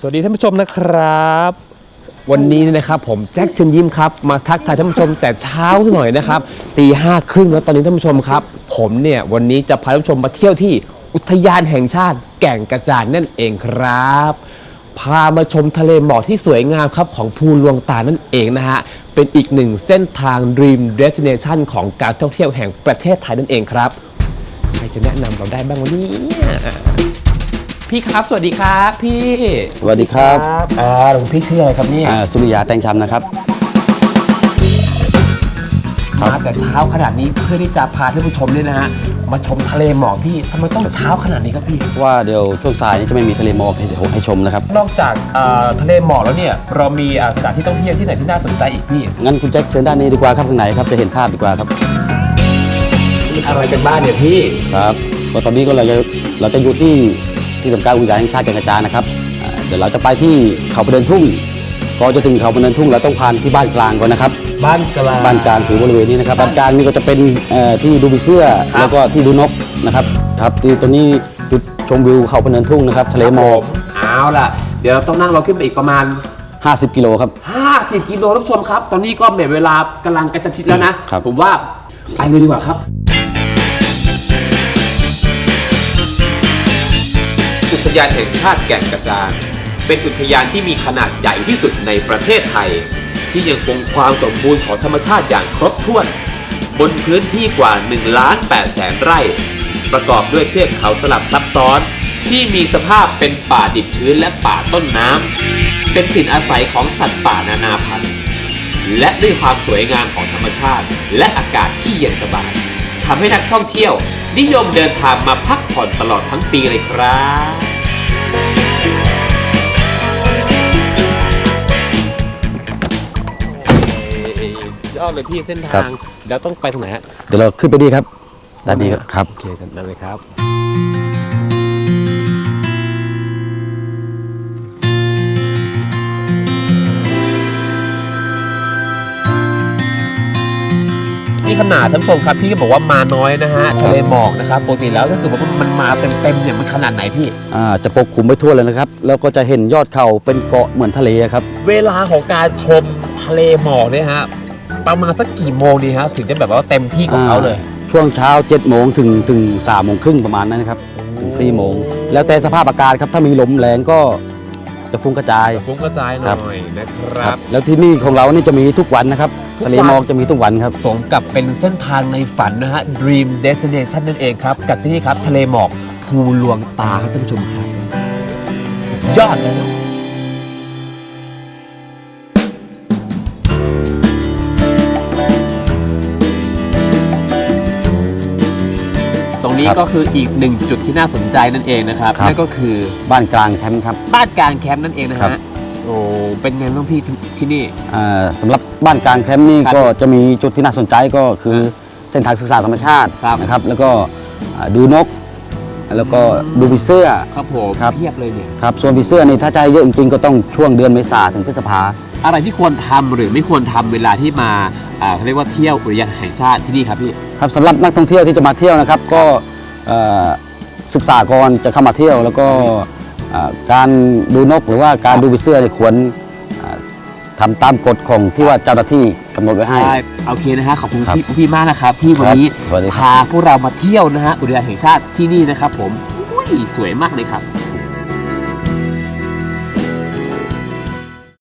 สวัสดีท่านผู้ชมนะครับ วันนี้นยนะครับผมแจ็คเชิญยิ้มครับมาทักทายท่านผู้ชมแต่เช้าหน่อยนะครับตีห้าครึ่งแล้วตอนนี้ท่านผู้ชมครับ ผมเนี่ยวันนี้จะพาท่านผู้ชมมาเที่ยวที่อุทยานแห่งชาติแก่งกระจานนั่นเองครับ พามาชมทะเลหมอกที่สวยงามครับของภูลวงตานั่นเองนะฮะเป็นอีกหนึ่งเส้นทาง Dream Destination ของการท่องเที่ยวแห่งประเทศไทยนั่นเองครับใครจะแนะนำเราได้บ้างวันนี้ พี่ครับ สวัสดีครับพี่สวัสดีครับอ่าหลวงพี่ชื่ออะไรครับเนี่ยอ่าสุริยาแตงชำนะครับ มาแต่เช้าขนาดนี้เพื่อที่จะพาท่านผู้ชมเนี่ยนะฮะมาชมทะเลหมอกพี่ทำไมต้องเช้าขนาดนี้ครับพี่เพราะว่าเดี๋ยวช่วงสายนี้จะไม่มีทะเลหมอกให้ให้ชมนะครับ นอกจากอ่าทะเลหมอกแล้วเนี่ยเรามีอ่าสถานที่ท่องเที่ยวที่ไหนที่น่าสนใจอีกพี่งั้นคุณแจ็คเชิญด้านนี้ดีกว่าครับข้างในครับจะเห็นภาพดีกว่าครับ มีอะไรกันบ้างเนี่ยพี่ ครับก็ตอนนี้ก็เราจะเราจะอยู่ที่ ที่ทำการอุทยานแห่งชาติแก่งกระจานนะครับอ่าเดี๋ยวเราจะไปที่เขาประเดินทุ่งก่อนจะถึงเขาประเดินทุ่งเราต้องผ่านที่บ้านกลางก่อนนะครับ บ้านกลางบ้านกลางคือบริเวณนี้นะครับบ้านกลางนี่ก็จะเป็นเอ่อที่ดูผีเสื้อครับแล้วก็ที่ดูนกนะครับครับที่ตัวนี้จุดชมวิวเขาประเดินทุ่งนะครับทะเลหมอกเอาล่ะ เดี๋ยวเราต้องนั่งรถขึ้นไปอีกประมาณ 50 กิโลครับ 50 กิโลท่านผู้ชมครับ ตอนนี้ก็แหมเวลากำลังกระชิดแล้วนะครับผมว่าไปเลยดีกว่าครับ อุทยานแห่งชาติแก่งกระจาน เป็นอุทยานที่มีขนาดใหญ่ที่สุดในประเทศไทย ที่ยังคงความสมบูรณ์ของธรรมชาติอย่างครบถ้วน บนพื้นที่กว่า1ล้าน8แสนไร่ ประกอบด้วยเทือกเขาสลับซับซ้อน ที่มีสภาพเป็นป่าดิบชื้นและป่าต้นน้ำเป็นถิ่นอาศัยของสัตว์ป่านานาพันธุ์และด้วยความสวยงามของธรรมชาติ และอากาศที่เย็นสบายทำให้นักท่องเที่ยว นิยมเดินทางมาพักผ่อนตลอดทั้งปีเลยครับยอดเลยพี่เส้นครัทางบเดี๋ยวต้องไปตรงไหนฮะ เดี๋ยวเราขึ้นไปดีครับด้านนี้ครับครับโอเคกันนั่นเลยครับ นี่ขนาดท่านผู้ชมครับพี่ก็บอกว่ามาน้อยนะฮะทะเลหมอกนะครับปกติแล้วถ้าเกิดว่ามันมาเต็มๆเนี่ยมันขนาดไหนพี่อ่าจะปกคลุมไปทั่วเลยนะครับ แล้วก็จะเห็นยอดเขาเป็นเกาะเหมือนทะเลครับ เวลาของการชมทะเลหมอกเนี่ยฮะประมาณสักกี่โมงดีฮะถึงจะแบบว่าเต็มที่ของเขาเลย ช่วงเช้า7จ็ดโมงถึงถึงสามโมงครึ่งประมาณนั้นนะครับถึง4ี่โมงแล้วแต่สภาพอากาศครับถ้ามีลมแรงก็ จะฟุ้งกระจาย ฟุ้งกระจายหน่อยนะครับแล้วที่นี่ของเรานี่จะมีทุกวันนะครับทุกวัน ทะเลหมอกจะมีทุกวันครับ สมกับเป็นเส้นทางในฝันนะฮะ Dream Destination นั่นเองครับ กับที่นี่ครับ ทะเลหมอกภูลวงตาครับท่านผู้ชมครับ ยอดเลย นะตรงนี้ครับก็คืออีกหนึ่งจุดที่น่าสนใจนั่นเองนะครับครับ นั่นก็คือบ้านกลางแคมป์ครับ บ้านกลางแคมป์นั่นเองนะครัฮะบ โอ้เป็นไงบ้างพี่ที่ที่นี่ อ่าสำหรับบ้านกลางแคมป์นี่ครับก็จะมีจุดที่น่าสนใจก็คือเส้นทางศึกษาธรรมชาติครับ นะครับ แล้วก็อ่าดูนก แล้วก็ดูผีเสื้อ ครับผมครับ เพียบเลยเนี่ย ครับส่วนผีเสื้อนี่ถ้าใจเยอะจริงๆก็ต้องช่วงเดือนเมษาถึงพฤษภา อะไรที่ควรทำหรือไม่ควรทำเวลาที่มาอ่าเขาเรียกว่าเที่ยวอุทยานแห่งชาติที่นี่ครับพี่ ครับสำหรับนักท่องเที่ยวที่จะมาเที่ยวนะครับ ก็เอ่อศึกษาก่อนจะเข้ามาเที่ยว แล้วก็เอ่อการดูนกหรือว่าการดูผีเสื้อเนี่ยควรเอ่อทำตามกฎของที่ว่าเจ้าหน้าที่กำหนดไว้ให้ ได้โอเคนะฮะขอบคุณครับพี่พี่มากนะครับที่วันนี้สวัสดีครับ พาพวกเรามาเที่ยวนะฮะอุทยานแห่งชาติที่นี่นะครับผมอุ้ยสวยมากเลยครับ